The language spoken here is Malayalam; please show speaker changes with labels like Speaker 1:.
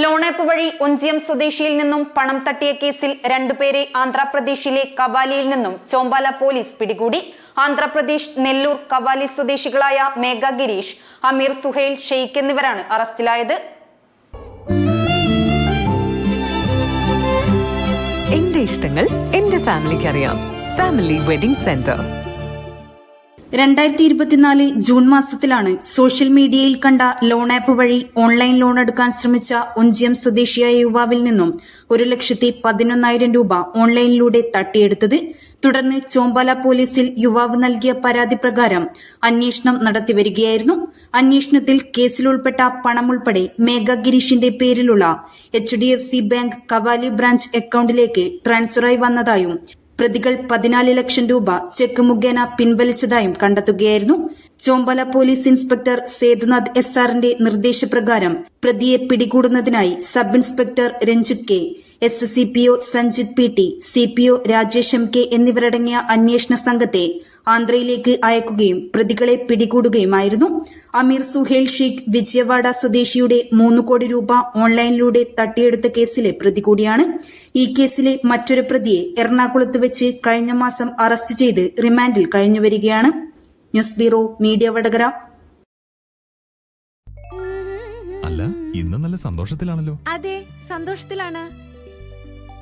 Speaker 1: ലോണാപ്പ് വഴി ഒഞ്ചിയം സ്വദേശിയിൽ നിന്നും പണം തട്ടിയ കേസിൽ രണ്ടുപേരെ ആന്ധ്രാപ്രദേശിലെ കവാലിയിൽ നിന്നും ചോമ്പാല പോലീസ് പിടികൂടി. ആന്ധ്രാപ്രദേശ് നെല്ലൂർ കവാലി സ്വദേശികളായ മേഘ ഗിരീഷ് അമീർ സുഹൈൽ ഷെയ്ഖ് എന്നിവരാണ് അറസ്റ്റിലായത്.
Speaker 2: എന്റെ ഇഷ്ടങ്ങൾ എന്റെ ഫാമിലിക്ക് അറിയാം ഫാമിലി വെഡിംഗ് സെന്റർ.
Speaker 3: രണ്ടായിരത്തി ഇരുപത്തിനാല് ജൂൺ മാസത്തിലാണ് സോഷ്യൽ മീഡിയയിൽ കണ്ട ലോൺ ആപ്പ് വഴി ഓൺലൈൻ ലോൺ എടുക്കാൻ ശ്രമിച്ച ഒഞ്ചിയം സ്വദേശിയായ യുവാവിൽ നിന്നും ഒരു ലക്ഷത്തി പതിനൊന്നായിരം രൂപ ഓൺലൈനിലൂടെ തട്ടിയെടുത്തത്. തുടർന്ന് ചോമ്പാല പോലീസിൽ യുവാവ് നൽകിയ പരാതി പ്രകാരം അന്വേഷണം നടത്തിവരികയായിരുന്നു അന്വേഷണത്തിൽ കേസിലുൾപ്പെട്ട പണം ഉൾപ്പെടെ മേഘ ഗിരീഷിന്റെ പേരിലുള്ള H D F C bank Kavali branch അക്കൌണ്ടിലേക്ക് ട്രാൻസ്ഫറായി വന്നതായും പ്രതികൾ പതിനാല് ലക്ഷം രൂപ ചെക്ക് മുഖേന പിൻവലിച്ചതായും കണ്ടെത്തുകയായിരുന്നു. Chombala police inspector Sethunath S ആറിന്റെ നിർദ്ദേശപ്രകാരം പ്രതിയെ പിടികൂടുന്നതിനായി sub inspector Ranjith K. S C P O Sanjith P T C P O Rajesh M K എന്നിവരടങ്ങിയ അന്വേഷണ സംഘത്തെ ആന്ധ്രയിലേക്ക് അയക്കുകയും പ്രതികളെ പിടികൂടുകയുമായിരുന്നു. അമീർ സുഹേൽ ഷെയ്ഖ് വിജയവാഡ സ്വദേശിയുടെ മൂന്ന് കോടി രൂപ ഓൺലൈനിലൂടെ തട്ടിയെടുത്ത കേസിലെ പ്രതി കൂടിയാണ്. ഈ കേസിലെ മറ്റൊരു പ്രതിയെ എറണാകുളത്ത് വെച്ച് കഴിഞ്ഞ മാസം അറസ്റ്റ് ചെയ്ത് റിമാൻഡിൽ കഴിഞ്ഞുവരികയാണ് ന്യൂസ് ബ്യൂറോ മീഡിയ വടകര.
Speaker 4: അല്ല ഇന്ന് നല്ല സന്തോഷത്തിലാണല്ലോ.
Speaker 5: അതെ സന്തോഷത്തിലാണ്.